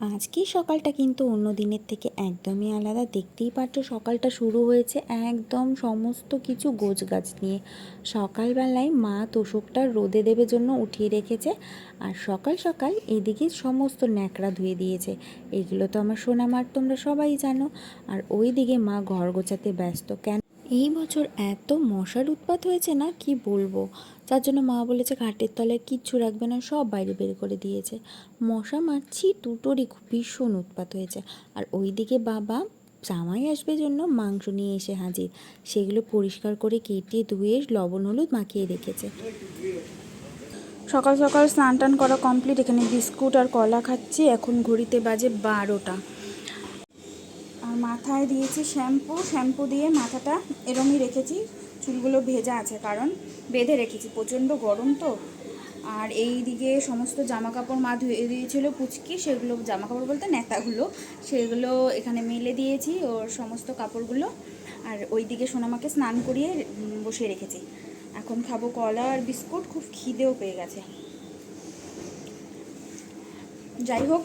আজকের সকালটা কিন্তু অন্য দিনের থেকে একদমই আলাদা। দেখতেই পাচ্ছ সকালটা শুরু হয়েছে একদম সমস্ত কিছু গোছ গাছ নিয়ে। সকালবেলায় মা তোষকটা রোদে দেবে জন্য উঠিয়ে রেখেছে আর সকাল সকাল এদিকে সমস্ত ন্যাকড়া ধুয়ে দিয়েছে। এগুলো তো আমার সোনামার, তোমরা সবাই জানো। আর ওই দিকে মা ঘর গোছাতে ব্যস্ত। কেন এই বছর এত মশার উৎপাত হয়েছে না? কি বলব? যার জন্য মা বলেছে ঘাটের তলায় কিচ্ছু রাখবে না, সব বাইরে বের করে দিয়েছে। মশা মাছি দুটোরই ভীষণ উৎপাত হয়েছে। আর ওইদিকে বাবা, জামাই আসবে জন্য মাংস নিয়ে এসে হাজির। সেগুলো পরিষ্কার করে কেটে ধুয়ে লবণ, হলুদ মাখিয়ে রেখেছে। সকাল সকাল স্নান টান করা কমপ্লিট এখানে বিস্কুট আর কলা খাচ্ছি। এখন ঘড়িতে বাজে বারোটা। মাথায় দিয়েছি শ্যাম্পু। শ্যাম্পু দিয়ে মাথাটা এরমই রেখেছি। চুলগুলো ভেজা আছে কারণ বেঁধে রেখেছি। প্রচণ্ড গরম তো। আর এই দিকে সমস্ত জামা কাপড় মা ধুয়ে দিয়েছিল পুচকি, সেগুলো জামা কাপড় বলতে নেতাগুলো, সেগুলো এখানে মেলে দিয়েছি ওর সমস্ত কাপড়গুলো। আর ওই দিকে সোনামাকে স্নান করিয়ে বসিয়ে রেখেছি। এখন খাব কলা আর বিস্কুট, খুব খিদেও পেয়ে গেছে। যাই হোক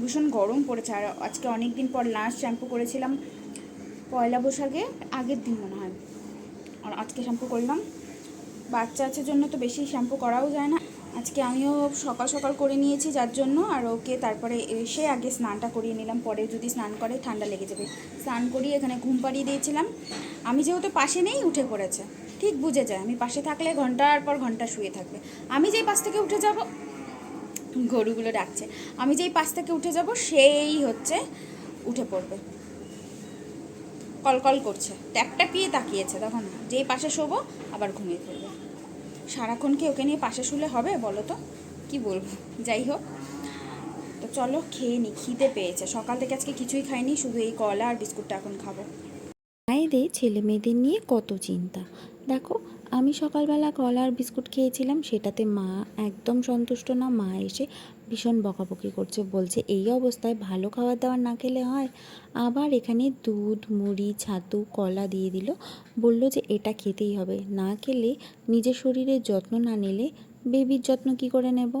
ভীষণ গরম পড়েছে আর আজকে অনেক দিন পর লাস্ট শ্যাম্পু করেছিলাম পয়লা বৈশাখে, আগের দিন মনে হয়। আর আজকে শ্যাম্পু করলাম। বাচ্চা আছে জন্য তো বেশি শ্যাম্পু করাও যায় না। আজকে আমিও সকাল সকাল করে নিয়েছি যার জন্য, আর ওকে তারপরে এসে আগে স্নানটা করিয়ে নিলাম। পরে যদি স্নান করে ঠান্ডা লেগে যাবে। স্নান করিয়ে এখানে ঘুম পাড়িয়ে দিয়েছিলাম। আমি যেহেতু পাশে নেই, উঠে পড়েছে। ঠিক বুঝে যায়। আমি পাশে থাকলে ঘণ্টার পর ঘণ্টা শুয়ে থাকবে। আমি যেই পাশ থেকে উঠে যাব গরুগুলো ডাকছে। আমি যেই পাশ থেকে উঠে যাব, সেই হচ্ছে উঠে পড়বে। কলকল করছে। ট্যাপ ট্যাপিয়ে তাকিয়েছে, তখন যেই পাশে শোবো, আবার ঘুমিয়ে পড়বে। সারাক্ষণ কি ওকে নিয়ে পাশে শুলে হবে, বলো তো? কি বলব? যাই হোক। তো চলো, খেয়ে নি, খিদে পেয়েছে। সকাল থেকে আজকে কিছুই খাইনি, শুধু এই কলা আর বিস্কুটটা এখন খাব। মায়েদের ছেলে মেয়েদের নিয়ে কত চিন্তা। দেখো, আমি সকালবেলা কলা আর বিস্কুট খেয়েছিলাম, সেটাতে মা একদম সন্তুষ্ট না, মা এসে ভীষণ বকাবকি করছে, বলছে, এই অবস্থায় ভালো খাবার দাবার না খেলে হয়? আবার এখানে দুধ, মুড়ি, ছাতু, কলা দিয়ে দিল, বলল যে, এটা খেতেই হবে, না খেলে নিজের শরীরের যত্ন না নিলে বেবির যত্ন কি করে নেব?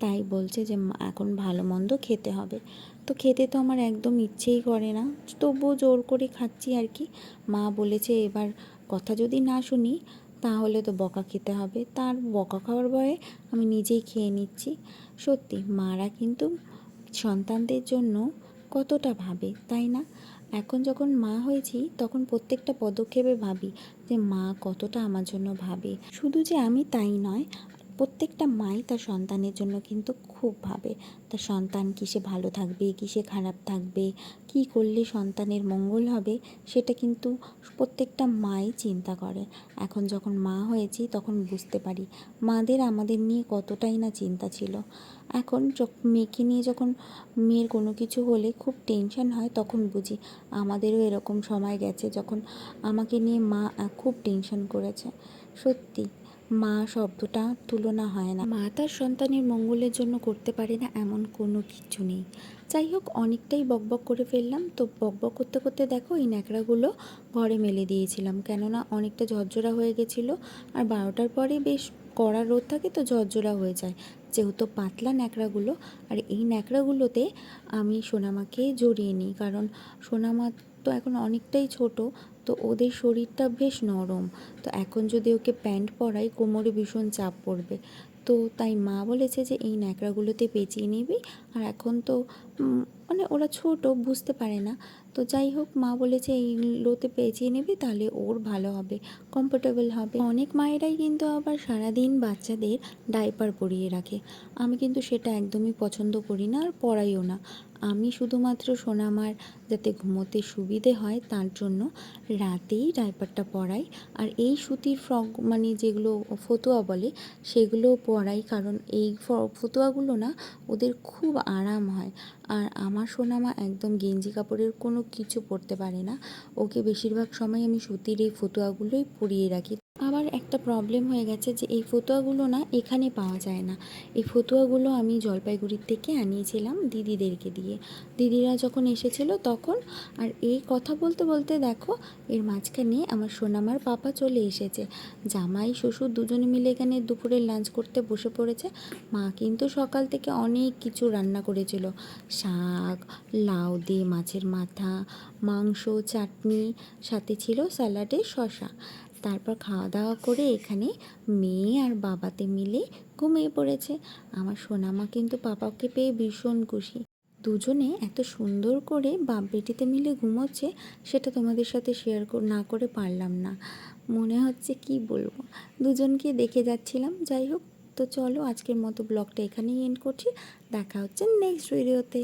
তাই বলছে যে এখন ভালো মন্দ খেতে হবে। তো খেতে তো আমার একদম ইচ্ছেই করে না। তবুও জোর করে খাচ্ছি আর কি। মা বলেছে, এবার কথা যদি না শুনি, তাহলে তো বকা খেতে হবে। তার বকা খাওয়ার ভয়ে আমি নিজেই খেয়ে নিচ্ছি। সত্যি, মারা কিন্তু সন্তানদের জন্য কতটা ভাবে, তাই না? এখন যখন মা হয়েছি, তখন প্রত্যেকটা পদক্ষেপে ভাবি যে, মা কতটা আমার জন্য ভাবে? শুধু যে আমি তাই নয় প্রত্যেকটা মাই তার সন্তানের জন্য কিন্তু খুব ভাবে। তার সন্তান কিসে ভালো থাকবে কিসে খারাপ থাকবে, কি করলে সন্তানের মঙ্গল হবে, সেটা কিন্তু প্রত্যেকটা মাই চিন্তা করে। এখন যখন মা হয়েছি তখন বুঝতে পারি, মাদের আমাদের নিয়ে কতটাই না চিন্তা ছিল। এখন মেয়েকে নিয়ে যখন মেয়ের কোনো কিছু হলে খুব টেনশন হয় তখন বুঝি, আমাদেরও এরকম সময় গেছে যখন আমাকে নিয়ে মা খুব টেনশন করেছে। সত্যি। মা শব্দটা তুলনা হয় না। মা তার সন্তানের মঙ্গলের জন্য করতে পারে না এমন কোনো কিছু নেই। যাই হোক, অনেকটাই বকবক করে ফেললাম। তো বকবক করতে করতে দেখো, এই ন্যাকড়াগুলো ঘরে মেলে দিয়েছিলাম। কেননা অনেকটা ঝরঝরা হয়ে গেছিল। আর বারোটার পরে বেশ কড়া রোদ থাকে তো ঝরঝরা হয়ে যায়। যেহেতু পাতলা ন্যাকড়াগুলো, আর এই ন্যাকড়াগুলোতে আমি সোনামাকে জড়িয়ে নিই। কারণ সোনামা তো এখন অনেকটাই ছোট, তো ওদের শরীরটা বেশ নরম। তো এখন যদি ওকে প্যান্ট পরাই, কোমরে ভীষণ চাপ পড়বে। তো তাই মা বলেছে যে, এই ন্যাকড়াগুলোতে পেঁচিয়ে নিবি। আর এখন তো মানে ওরা ছোট, বুঝতে পারে না। তো যাই হোক, মা বলেছে এইগুলোতে পেঁচিয়ে নিবি, তাহলে ওর ভালো হবে কমফোর্টেবল হবে। অনেক মায়েরাই কিন্তু আবার সারাদিন বাচ্চাদের ডাইপার পরিয়ে রাখে। আমি কিন্তু সেটা একদমই পছন্দ করি না আর পরাইও না। আমি শুধুমাত্র সোনামার যাতে ঘুমোতে সুবিধে হয়, তার জন্য রাতেই ডাইপারটা পরাই। আর এই সুতির ফ্রক মানে যেগুলো ফতুয়া বলে, সেগুলো পরাই। কারণ এই ফতুয়াগুলো না, ওদের খুব আরাম হয়। আর আমার সোনামা একদম গেঞ্জি কাপড়ের কোনো কিছু পরতে পারে না। ওকে বেশিরভাগ সময় আমি সুতির এই ফতুয়াগুলোই পরিয়ে রাখি। আবার একটা প্রবলেম হয়ে গেছে যে এই ফতুয়াগুলো না এখানে পাওয়া যায় না। এই ফতুয়াগুলো আমি জলপাইগুড়ির থেকে আনিয়েছিলাম দিদিদেরকে দিয়ে। দিদিরা যখন এসেছিল তখন, আর এই কথা বলতে বলতে দেখো, এর মাঝখানে আমার সোনামার পাপা চলে এসেছে। জামাই, শ্বশুর দুজনে মিলে এখানে দুপুরে লাঞ্চ করতে বসে পড়েছে। মা কিন্তু সকাল থেকে অনেক কিছু রান্না করেছিল। শাক, লাউ দিয়ে মাছের মাথা, মাংস, চাটনি, সাথে ছিল স্যালাডে শশা তারপর খাওয়া দাওয়া করে এখানে মেয়ে আর বাবাতে মিলে ঘুমিয়ে পড়েছে। আমার সোনামা কিন্তু পাপাকে পেয়ে ভীষণ খুশি। দুজনে এত সুন্দর করে বাপ বেটিতে মিলে ঘুমোচ্ছে, সেটা তোমাদের সাথে শেয়ার না করে পারলাম না। মনে হচ্ছে কি বলব? দুজনকে দেখে যাচ্ছিলাম। যাই হোক, তো চলো আজকের মতো ব্লগটা এখানেই এন্ড করছি। দেখা হচ্ছে নেক্সট ভিডিওতে